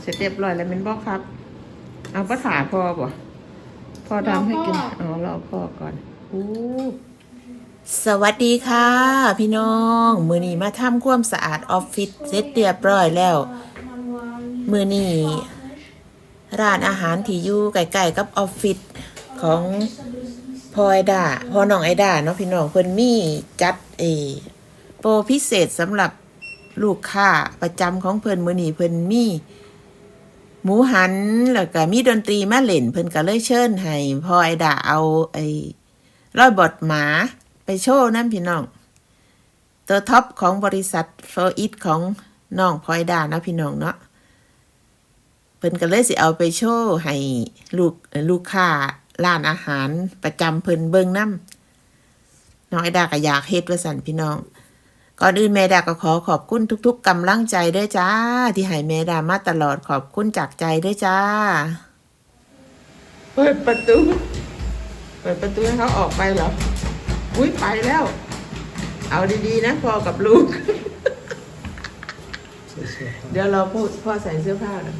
เสร็จเรียบร้อยแล้วเป็นบอกครับ เอาภาษาพอบ่พอทำให้กินรอพ่ออ๋อรอพ่อก่อนอู้สวัสดีค่ะ พี่น้อง มือนี้มาทำความสะอาดออฟฟิศเสร็จเรียบร้อยแล้ว มือนี้ร้านอาหารที่อยู่ใกล้ๆกับออฟฟิศของพอไอดาพอน้องไอดาเนาะพี่น้องเพิ่นมีจัดเออโปรพิเศษสำหรับ ลูกค้าประจำของเพิ่นมือนีเพิ่นมีหมูหันแล้วก็มีดนตรีมาเล่นเพิ่นก็เลยเชิญให้พอไอดาเอาไอ้ร้อยบอดหมาไปโชว์นั่นพี่น้อง ตัวท็อปของบริษัทโฟอิทของน้องพลอยดานะพี่น้องเนาะเพิ่นก็เลยสิเอาไปโชว์ให้ลูกลูกค้าร้านอาหารประจำเพิ่นเบิ่งน้ำน้องไอดาก็อยากเฮ็ดว่าสั่นพี่น้อง ก่อนอื่นแม่ดาก็ขอขอบคุณทุก ๆกำลังใจด้วยจ้า ที่ให้แม่ดามาตลอดขอบคุณจากใจด้วยจ้า เปิดประตู เปิดประตูให้เขาออกไปเหรอ อุ้ยไปแล้ว เอาดีๆนะพ่อกับลูก เดี๋ยวเราพูดพ่อใส่เสื้อผ้าหน่อย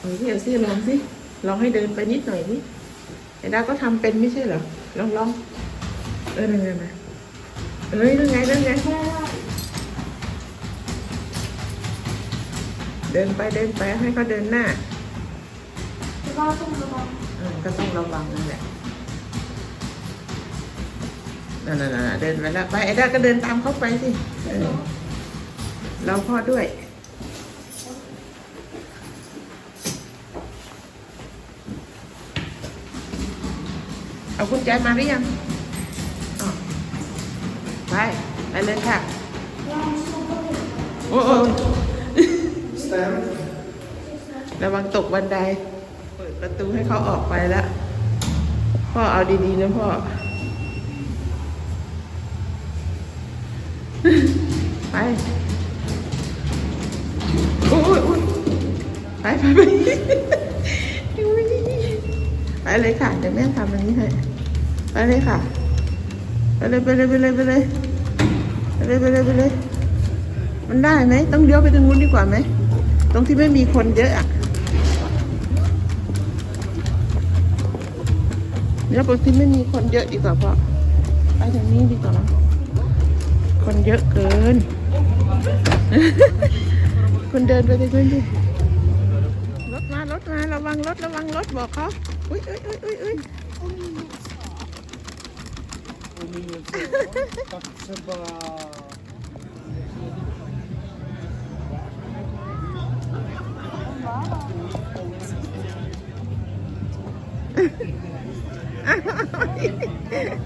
เฮ้ยพี่เอาซี่ลองสิลองให้เดินไปนิดหน่อยนี่ไอ้ดาก็ทำเป็นไม่ใช่เหรอ ลองลองเออยังไงมา เอ้ยยังไงยังไงเดินไปเดินไปให้เขาเดินหน้าแล้วก็ต้องระวังเออก็ต้องระวังนั่นแหละนั่นน่ะๆๆเดินไปแล้วไปไอ้ด้าก็เดินตามเขาไปสิเออเราพ่อด้วยเอากุญแจมาหรือยังอ๋อ ไปไปเลยค่ะโอ้โอ้ระวังตกบันได เปิดประตูให้เขาออกไปแล้ว พ่อเอาดีๆนะพ่อ ไปโอ้ยโอ้ยไปไปไปไปเลยค่ะ เดี๋ยวแม่ทำอันนี้ให้ ไปเลยค่ะ ไปเลยไปเลยไปเลยไปเลยไป เลยไปเลยไปเลยมันได้ไหมต้องเลี้ยวไปทางนู้นดีกว่าไหมตรงที่ไม่มีคนเยอะอะเดี๋ยวปกติไม่มีคนเยอะดีกว่าพ่อไปทางนี้ดีกว่านะคนเยอะเกินคุณเดินไปทางนู้นดิรถมารถมาระวังรถระวังรถบอกเขาอุ้ยอุ้ยอุ้ยอุ้ยอุ้ย Tak Ha, ha, ha, ha.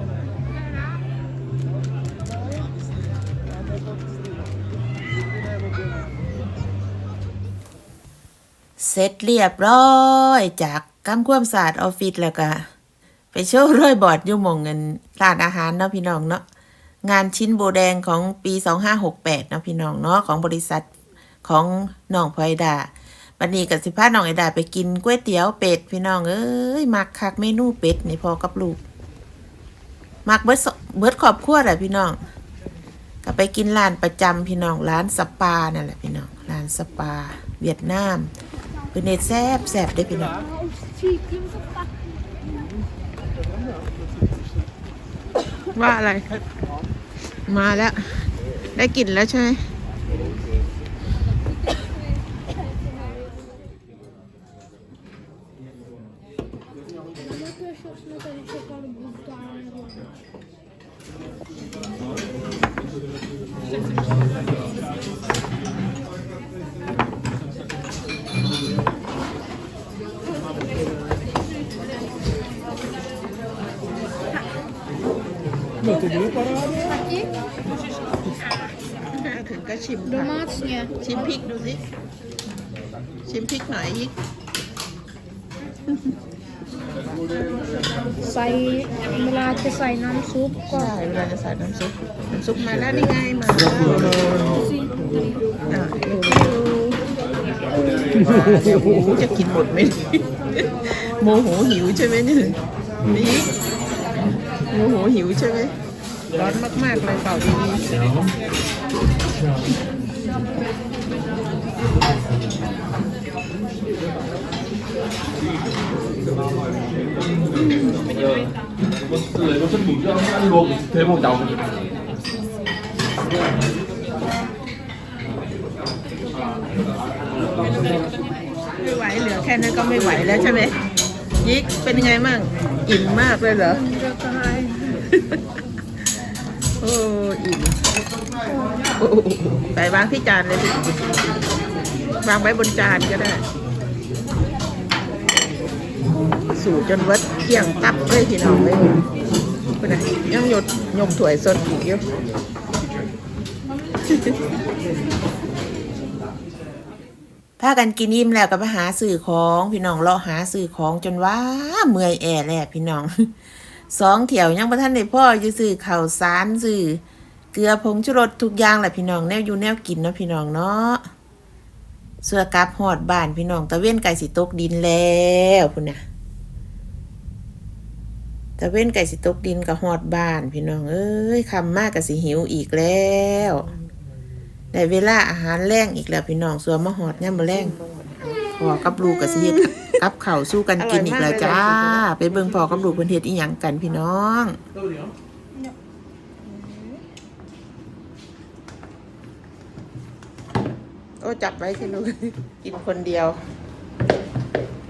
เสร็จเรียบร้อยจากกำความสะอาดออฟฟิศแล้วก็ไปโชว์รอยบอร์ดยู่มงเงินร้านอาหารเนาะพี่น้องเนาะงานชิ้นโบแดงของปี 2568เนาะพี่น้องเนาะของบริษัทของน้องพลอยดาบันนี้กับสิพาน้องไอดาไปกินก๋วยเตี๋ยวเป็ดพี่น้องเอ้ยมักคักเมนูเป็ดนี่พอกับลูกมักเบิดเบิดขอบครัวแหละพี่น้องก็ไปกินร้านประจำพี่น้องร้านสปานั่นแหละพี่น้องร้านสปา เวียดนาม เป็นเนตแซบแซบได้พี่น้องว่าอะไร มาแล้ว ได้กลิ่นแล้วใช่ไหม jag köpt något eller choklad och godis. ถึงก็ชิมค่ะ Domacznie. ชิมพริกดูสิ ชิมพริกหน่อยยิกใส่เวลาจะใส่น้ำซุปก็ ใช่เวลาจะใส่น้ำซุป น้ำซุปมาแล้วนี่ไงมาแล้วอะเร็วๆเดี๋ยวโอ้โหจะกินหมดไหมโมโหหิวใช่ไหมนี่นี่โมโหหิวใช่ไหม ร้อนมาก ๆ เลยเป่าดีๆเดี๋ยวเลยก็สนุกยอดรวมเทพเจ้ไม่ไหวเหลือแค่นั้นก็ไม่ไหวแล้วใช่ไหมยิกเป็นไงมั่งอิ่มมากเลยเหรอ โอ้อิ่มไปวางที่จานเลยสิวางไว้บนจานก็ได้ สูตรจนวัดเกี่ยงตับเลยพี่น้องเลยเป็นไงยังหยดยกถ้วยสดอีกอยู่พากันกินอิ่มแล้วก็ไปหาซื้อของพี่น้องเลาะหาซื้อของจนว่าเมื่อยแอแล้วพี่น้อง สองเที่ยวยังบ่ทันได้พ่ออยู่ซื้อข้าวสารซื้อเกลือผงชูรสทุกอย่างแหละพี่น้องแนวอยู่แนวกินเนาะพี่น้องเนาะเสื้อกลับหอดบ้านพี่น้องตะเว้นไก่สิตกดินแล้วพุ่นน่ะตะเว้นไก่สิตกดินกับหอดบ้าน พี่น้องเอ้ยคำมากกับสิหิวอีกแล้วได้เวลาอาหารแรงอีกแล้วพี่น้องส่วนมาหอดเนี่ยามมาแรงพอกับลูกกับสิเฮ็ด กับข้าวสู้กันกินอีกแล้วจ้า ไปเบิ่งพอกับลูกเพิ่นเฮ็ดอีหยังกันพี่น้องโอ้จับไว้สิลูกกินคนเดียว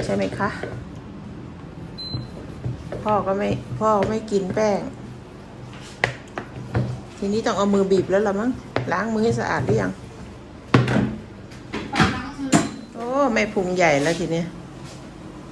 ใช่ไหมคะ พ่อก็ไม่ พ่อไม่กินแป้ง ทีนี้ต้องเอามือบีบแล้วละมั้งล้างมือให้สะอาดหรือยังโอ้ไม่พุงใหญ่แล้วทีเนี้ย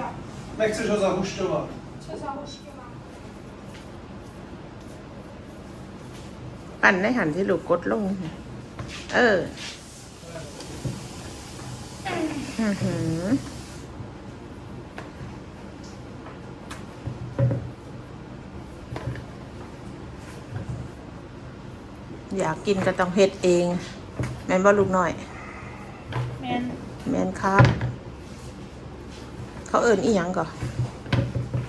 Jo. Nechceš ho zahušťovat. Co zahošťovám? ปั่นให้หันที่ลูกกดลง เอออื้อหืออยากกินก็ต้องเฮ็ดเอง แม่นบ่ลูกน้อย Men แม่นครับ เขาเอิ้นอีหยังก่อ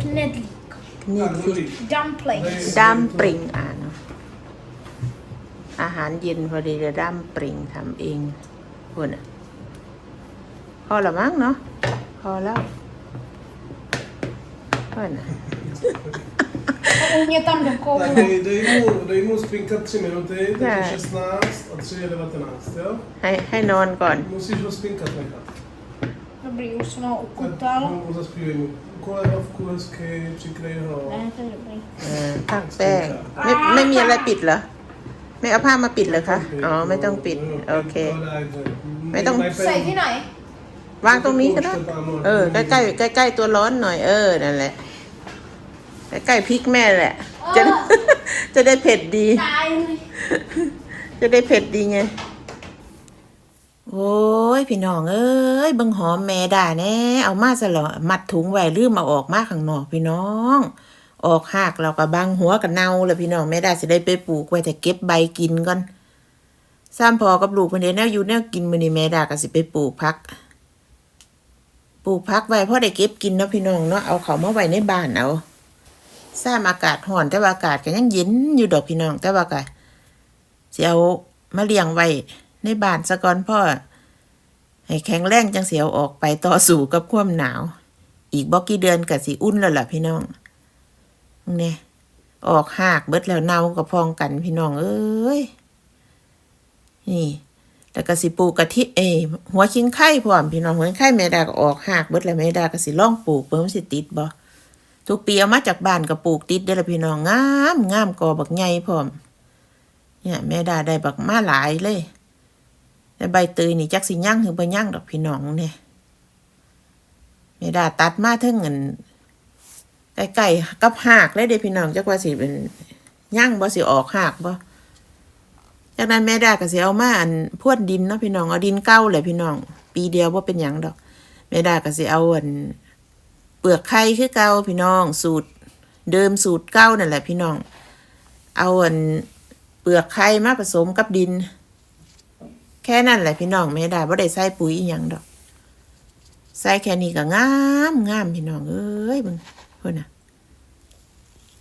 knedlik. นี่สิ Dumplings. ดัมปริงอ่านเนอะอาหารเย็นพอดีจะดัมปริงทำเองคุณอะพอละมั้งเนาะพอแล้วพอนะ A u mě tam do Tak koule. dej, dej, mu, dej mu spinkat 3 minuty, teď Ne. je 16 a 3 je 19, jo? ให้ให้นอนก่อน Musíš ho spinkat nechat. Dobrý, už jsem ho Tak ukutal. mu zaspívej mu. Ukolej hlavku hezky, přikryj ho. Ne, to je dobrý. เออพักแป้งไม่ไม่มีอะไรปิดเหรอ ไม่เอาผ้ามาปิดเหรอคะ อ๋อ ไม่ต้องปิด โอเค ไม่ต้อง ใส่ที่ไหน วางตรงนี้ก็ได้ เออ ใกล้ใกล้ใกล้ใกล้ๆตัวร้อนหน่อย เออ นั่นแหละ ใกล้ใกล้ๆพริกแม่แหละ จะจะได้เผ็ดดี ตายเลย จะได้เผ็ดดีไง โอ้ยพี่น้องเอ้ยบิ่งหอมแม่ด่าแน่เอามาซะเหรอมัดถุงไว้ลืมเอาออกมาข้างนอกพี่น้อง ออกหากเราก็บังหัวกับเน่าแล้วพี่น้องแม่ด่าสิได้ไปปลูกไว้แต่เก็บใบกินก่อนซ้ำพอกับลูกเพิ่นเด้แนวอยู่แนวกินมื้อนี้แม่ด่าก็สิไปปลูกผัก ปลูกพักไว้เพราะได้เก็บกินเนาะพี่น้องเนาะเอาเขามาไว้ในบ้านเอาซ้ำอากาศร้อนแต่ว่าอากาศก็ยังเย็นอยู่ดอกพี่น้องแต่ว่าก็สิเอามาเลี้ยงไว้ ในบ้านซะก่อนพ่อ ให้แข็งแรงจังเสียวออกไปต่อสู้กับความหนาว อีกบ่กี่เดือนก็สิอุ่นแล้วล่ะพี่น้องเนี่ยออกหากเบิดแล้วเน่ากับพองกันพี่น้อง เอ้ย นี่แล้วก็สิปลูกกะทิเอหัวคิงไข่พร้อมพี่น้องหัวคิงไข่แม่ดาก็ออกหากเบิดแล้วแม่ดาก็สิลองปลูกเบิ่มสิติดบ่ทุกปีเอามาจากบ้านก็ปลูกติดเด้อละพี่น้องงามงามกอบักใหญ่พร้อมเนี่ยแม่ดาได้บักมาหลายเลย แต่ใบเตยนี่จักสิย่างถึงบ่ย่างดอกพี่น้องเนี่ยแม่ดาตัดมาเท่งเงินใกล้ๆกับหากเลยเด้พี่น้องจักว่าสิเป็นย่างบ่สิออกหากบ่จากนั้นแม่ดาก็สิเอามาอันพวนดินเนาะพี่น้องเอาดินเก้าเลยพี่น้อง ปีเดียวว่าเป็นหยังดอกแม่ดาก็สิเอาอันเปลือกไข่คือเก่าพี่น้อง สูตรเดิมสูตรเก้านั่นแหละพี่น้อง เอาอันเปลือกไข่มาผสมกับดิน แค่นั้นแหละพี่น้องแม่ดาบ่ได้ใส่ปุ๋ยอหยังดอก ใส่แค่นี้ก็งามงามพี่น้องเอ้ยเบิ่งเพิ่นน่ะ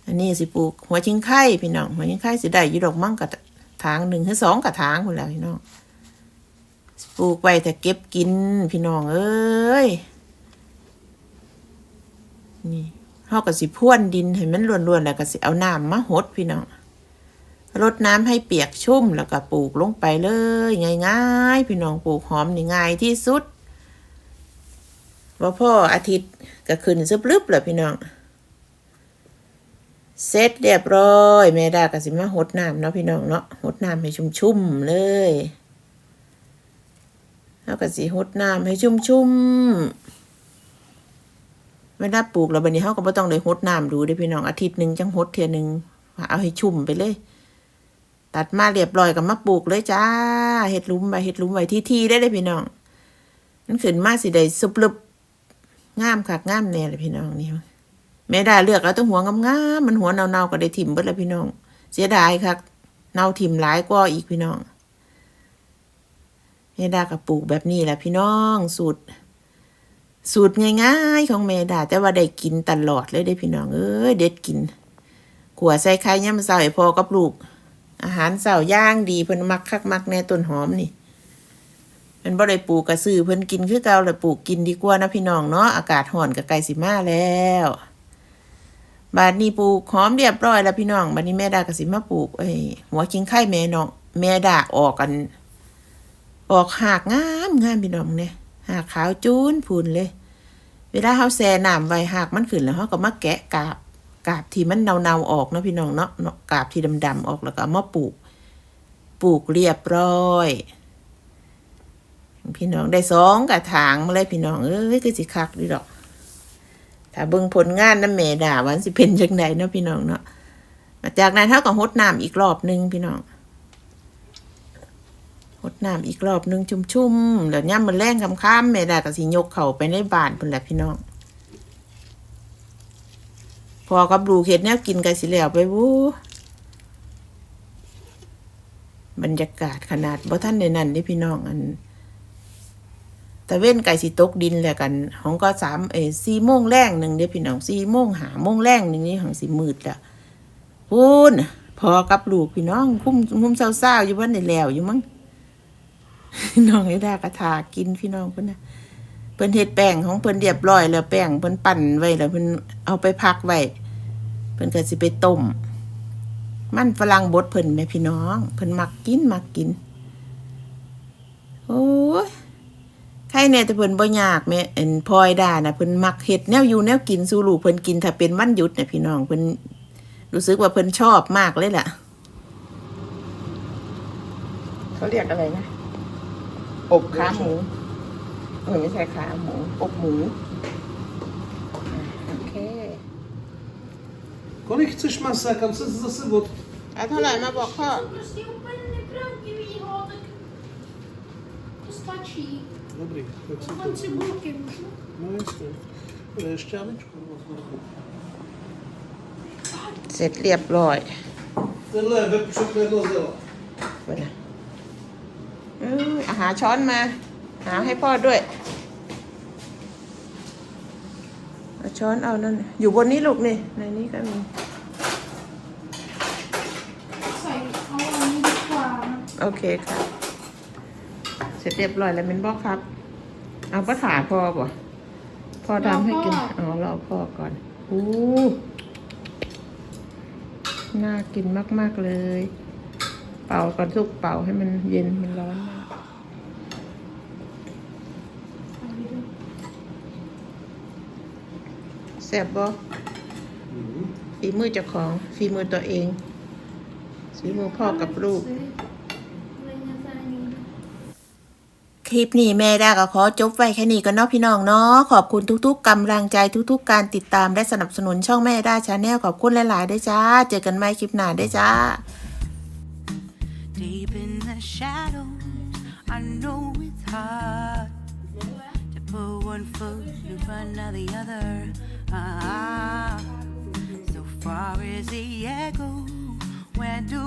อันนี้สิปลูกหัวชิงไข่พี่น้องหัวชิงไข่สิได้อยู่ดอกมั่งกับทางหนึ่งถึงสองกระถางคนแล้วพี่น้องปลูกไว้แต่เก็บกินพี่น้องเอ้ยนี่เขาก็สิพ่วนดินให้มันล้วนๆแล้วก็สิเอาน้ำมาหดพี่น้อง รดน้ำให้เปียกชุ่มแล้วก็ปลูกลงไปเลยง่ายๆ พี่น้องปลูกหอมนี่ง่ายที่สุดว่าพ่ออาทิตย์ก็ขึ้นซึบลึบเลยพี่น้องเสร็จเรียบร้อยแม่ดาก็สิมาหดน้ำเนาะพี่น้องเนาะหดน้ำให้ชุ่มๆเลยแล้วก็สิหดน้ำให้ชุ่มๆเวลาปลูกแล้วบัดนี้เฮาก็บ่ต้องเลยหดน้ำดูเด้พี่น้องอาทิตย์หนึ่งจังหดเทื่อหนึงเอาให้ชุ่มไปเลย ตัดมาเรียบร้อยก็มาปลูกเลยจ้าเฮ็ดลุมไว้เฮ็ดลุมไว้ที่ๆได้เลยพี่น้องมันขึ้นมาสิได้สุบลึบงามคักงามแน่เลยพี่น้องนี่แม่ดาเลือกเอาแตั้งหัวงามๆมันหัวเน่าๆก็ได้ถิ่มเบิดแล้วพี่น้อง เสียดายครับเน่าถิ่มหลายกว่าอีกพี่น้องแม่ดาก็ปลูกแบบนี้แหละพี่น้องสูตร สูตรง่ายๆของแม่ดาแต่ว่าได้กินตลอดเลยได้พี่น้องเอ้ยเด็ดกินขัวใส่ไข่ย่ำเสาให้พอกับลูก อาหารเสาย่างดีเพิ่นมักคักมักแน่ต้นหอมนี่เป็นบ่ได้ปลูกกระซื้อเพิ่นกินคือเก่าเลยปลูกกินดีกว่านะพี่น้องเนาะอากาศร้อนกับไก่สิมาแล้วบาดนี้ปลูกหอมเรียบร้อยแล้วพี่น้องบาดนี้แม่ดาก็สิมาปลูกไอ้หัวคิงไข่แม่น้องแม่ดาออกกัน ออกหากงามงามพี่น้องเนี่ยหากขาวจูนพูนเลย เวลาเฮาแช่น้ำไว้หากมันขึ้นแล้วเฮาก็มาแกะกาบ กาบที่มันเนาๆออกเนาะพี่น้องเนาะกาบที่ดำๆออกแล้วก็เอามาปลูก ปลูกเรียบร้อย พี่น้องได้สองกระถางมาเลยพี่น้องเอ้ยคือสิคักดีดอก ถ้าเบิ่งผลงานน้ำแม่ด่าวันสิเป็นจังไดเนาะพี่น้องเนาะจากนั้นเท่ากับหดน้ำอีกรอบนึงพี่น้องหดน้ำอีกรอบนึงชุ่มๆแล้วย่ำมันแรงคำค้ามๆแม่ด่าก็สิยกเข่าไปในบ้านพุ่นแหละพี่น้อง พอกับดูเห็ดแนวกินกันสิแล้วไปวู้บรรยากาศขนาดบ่ท่านในนั้นนี่พี่น้องอันแต่เว้นไก่สิตกดินแหละกันของก็สามเออสี่โมงแรงหนึ่งเด้อพี่น้องสี่โมงหาโมงแรงหนึ่งนี่ของสิมืดละพูนพอกับลูกพี่น้องคุ้มคุ้มเศร้าๆอยู่บ้านในแล้วอยู่มั้งน้องไอ้ดากระทากินพี่น้องเพิ่นนะเพิ่นเฮ็ดแป้งของเพิ่นเรียบร้อยแล้วแป้งเพิ่นปั่นไว้แล้วเพิ่นเอาไปพักไว้ พิ่นก็สิไปต้ม มันฝรั่งบดเพิ่นแม่พี่น้อง เพิ่นมักกินมักกิน โอ้ยใครแน่แต่เพิ่นบ่ยากแม่เอ็นพลอยด่านะเพิ่นมักเฮ็ดแนวอยู่แนวกินสู่ลูกเพิ่นกินถ้าเป็นวันหยุดน่ะพี่น้องเพิ่นรู้สึกว่าเพิ่นชอบมากเลยล่ะ เขาเรียกอะไรนะ อบขาหมูเออไม่ใช่ขาหมู อบหมูอะโอเค Kolik chceš masa, kam se zase od... เอาเท่าไหร่มาบอกพ่อ Prostě úplně nepravdivýho, tak to stačí. Dobrý, tak si Mám to... cibulky můžu? No jasně. Eh, Šťávičku. เสร็จเรียบร้อย Tenhle je web všechno jedno zela. เว้ยนะเอออาหาช้อนมา หาให้พ่อด้วยเอาช้อนเอานั่น อยู่บนนี้ลูกนี่ ในนี้ก็มี ใส่เอาอันนี้ดีกว่านะ โอเคค่ะ เสร็จเรียบร้อยแล้วเป็นบอกครับ เอาปะถาพอป่ะพอทำให้กิน อ๋อรอพ่อก่อนอู้น่ากินมากๆเลย เป่าก่อนสุกเป่าให้มันเย็นมันร้อนมากแซ่บบ่ฝีมือเจ้าของฝีมือตัวเองฝีมือพ่อกับลูก คลิปนี้แม่ดาก็ขอจบไว้แค่นี้ก็เนาะพี่น้องเนาะขอบคุณทุกๆกำลังใจทุกๆ การติดตามและสนับสนุนช่องแม่ดาชาแนลขอบคุณหลายๆด้วยจ้า เจอกันใหม่คลิปหน้าด้วยจ้า Deep in the shadows, I know it's hard to put one foot in front of the other. Ah, so far as the echo, where do